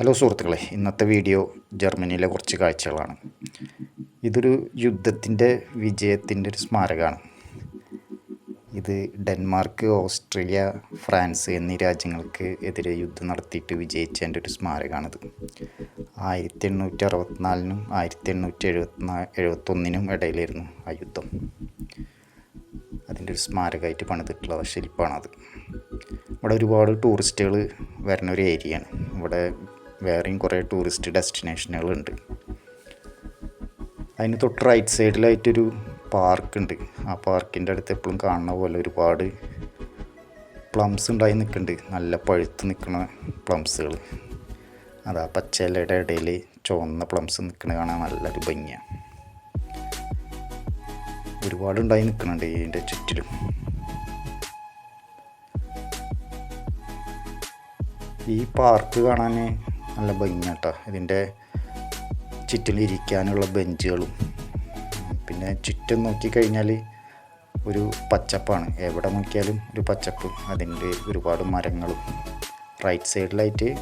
Hello സുഹൃത്തുക്കളെ ഇന്നത്തെ video ജർമ്മനിയിലെ കുറച്ച് കാഴ്ചകളാണ്. ഇതൊരു യുദ്ധത്തിന്റെ വിജയത്തിന്റെ ഒരു സ്മാരകമാണ്. ഇത് ഡെൻമാർക്ക് ഓസ്ട്രേലിയ ഫ്രാൻസ് എന്നീ രാജ്യങ്ങൾക്ക് എതിരെ യുദ്ധം നടത്തിയിട്ട് വിജയിച്ചതിന്റെ ഒരു സ്മാരകമാണിത്. ആയിരത്തി എണ്ണൂറ്റി അറുപത്തിനാലിനും ആയിരത്തി എണ്ണൂറ്റി എഴുപത്തിനാ എഴുപത്തൊന്നിനും ഇടയിലായിരുന്നു ആ യുദ്ധം. അതിന്റെ ഒരു സ്മാരകമായിട്ട് പണിതിട്ടുള്ള ശില്പമാണത്. ഇവിടെ ഒരുപാട് ടൂറിസ്റ്റുകൾ വരുന്ന ഒരു ഏരിയയാണ്. ഇവിടെ വേറെയും കുറേ ടൂറിസ്റ്റ് ഡെസ്റ്റിനേഷനുകളുണ്ട് അതിന് തൊട്ട് റൈറ്റ് സൈഡിലായിട്ടൊരു പാർക്കുണ്ട്. ആ പാർക്കിന്റെ അടുത്ത് എപ്പോഴും കാണുന്ന പോലെ ഒരുപാട് പ്ലംസ് ഉണ്ടായി നിൽക്കുന്നുണ്ട്. നല്ല പഴുത്ത് നിൽക്കുന്ന പ്ലംസുകൾ അതാ പച്ചയിലയുടെ ഇടയിൽ ചുവന്ന പ്ലംസ് നിൽക്കുന്നത് കാണാൻ നല്ലൊരു ഭംഗിയാണ് ഒരുപാട് ഉണ്ടായി നിൽക്കുന്നുണ്ട് ഇതിന്റെ ചുറ്റിലും. ഈ പാർക്ക് കാണാൻ നല്ല ഭംഗിയാട്ടോ. ഇതിന്റെ ചുറ്റിലിരിക്കാനുള്ള ബെഞ്ചുകളും. പിന്നെ ചുറ്റും നോക്കിക്കഴിഞ്ഞാൽ ഒരു പച്ചപ്പാണ്. എവിടെ നോക്കിയാലും ഒരു പച്ചപ്പ്. അതിന്റെ ഒരുപാട് മരങ്ങളും. റൈറ്റ് സൈഡിലായിട്ട്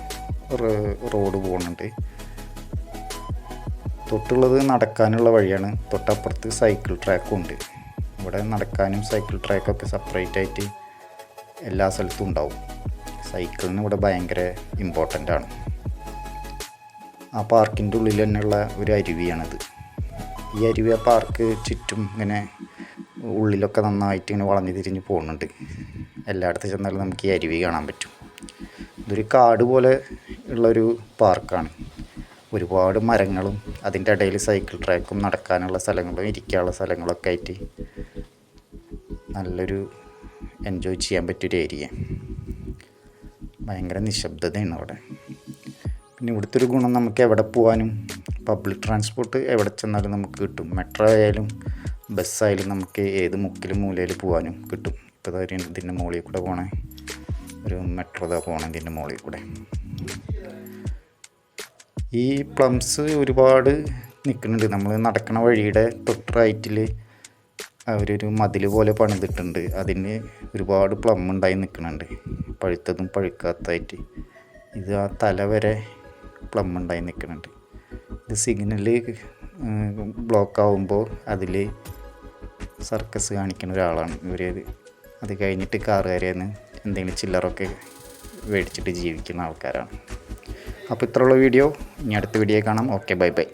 റോഡ് പോകുന്നുണ്ട്. തൊട്ടുള്ളത് നടക്കാനുള്ള വഴിയാണ്. തൊട്ടപ്പുറത്ത് സൈക്കിൾ ട്രാക്കും ഉണ്ട്. ഇവിടെ നടക്കാനും സൈക്കിൾ ട്രാക്കൊക്കെ സെപ്പറേറ്റ് ആയിട്ട് എല്ലാ സ്ഥലത്തും ഉണ്ടാവും. സൈക്കിളിന് ഇവിടെ ഭയങ്കര ഇമ്പോർട്ടന്റ് ആണ്. ആ പാർക്കിന്റെ ഉള്ളിൽ തന്നെയുള്ള ഒരു അരുവിയാണത്. ഈ അരുവി ആ പാർക്ക് ചുറ്റും ഇങ്ങനെ ഉള്ളിലൊക്കെ നന്നായിട്ട് ഇങ്ങനെ വളഞ്ഞു തിരിഞ്ഞ് പോകുന്നുണ്ട്. എല്ലായിടത്തും ചെന്നാലും നമുക്ക് ഈ അരുവി കാണാൻ പറ്റും. ഇതൊരു കാട് പോലെ ഉള്ളൊരു പാർക്കാണ്. ഒരുപാട് മരങ്ങളും അതിന്റെ ഇടയിൽ സൈക്കിൾ ട്രാക്കും നടക്കാനുള്ള സ്ഥലങ്ങളും ഇരിക്കാനുള്ള സ്ഥലങ്ങളൊക്കെ ആയിട്ട് നല്ലൊരു എൻജോയ് ചെയ്യാൻ പറ്റിയൊരു ഏരിയ. ഭയങ്കര നിശബ്ദതയാണ് അവിടെ. പിന്നെ ഇവിടുത്തെ ഒരു ഗുണം നമുക്ക് എവിടെ പോകാനും പബ്ലിക് ട്രാൻസ്പോർട്ട് എവിടെ ചെന്നാലും നമുക്ക് കിട്ടും. മെട്രോ ആയാലും ബസ്സായാലും നമുക്ക് ഏത് മുക്കിലും മൂലയിൽ പോകാനും കിട്ടും. ഇപ്പോൾ ഇതിന്റെ മുകളിൽ കൂടെ പോകണേ ഒരു മെട്രോ ഇതാ പോകണം ഇതിന്റെ മുകളിൽ കൂടെ. ഈ പ്ലംസ് ഒരുപാട് നിൽക്കുന്നുണ്ട് നമ്മൾ നടക്കണ വഴിയുടെ തൊട്ട് റൈറ്റിൽ അവരൊരു മതിൽ പോലെ പണിതിട്ടുണ്ട്. അതിന് ഒരുപാട് പ്ലം ഉണ്ടായി നിൽക്കുന്നുണ്ട് പഴുത്തതും പഴുക്കാത്തതായിട്ട്. ഇത് ആ തല വരെ പ്ലം ഉണ്ടായി നിൽക്കുന്നുണ്ട്. ഇത് സിഗ്നൽ ബ്ലോക്ക് ആവുമ്പോൾ അതിൽ സർക്കസ് കാണിക്കുന്ന ഒരാളാണ് ഇവർ അത് കഴിഞ്ഞിട്ട് കാറുകാരെന്ന് എന്തെങ്കിലും ചില്ലറൊക്കെ മേടിച്ചിട്ട് ജീവിക്കുന്ന ആൾക്കാരാണ്. അപ്പോൾ ഇത്രയുള്ള വീഡിയോ. ഇനി അടുത്ത വീഡിയോ കാണാം. Okay bye bye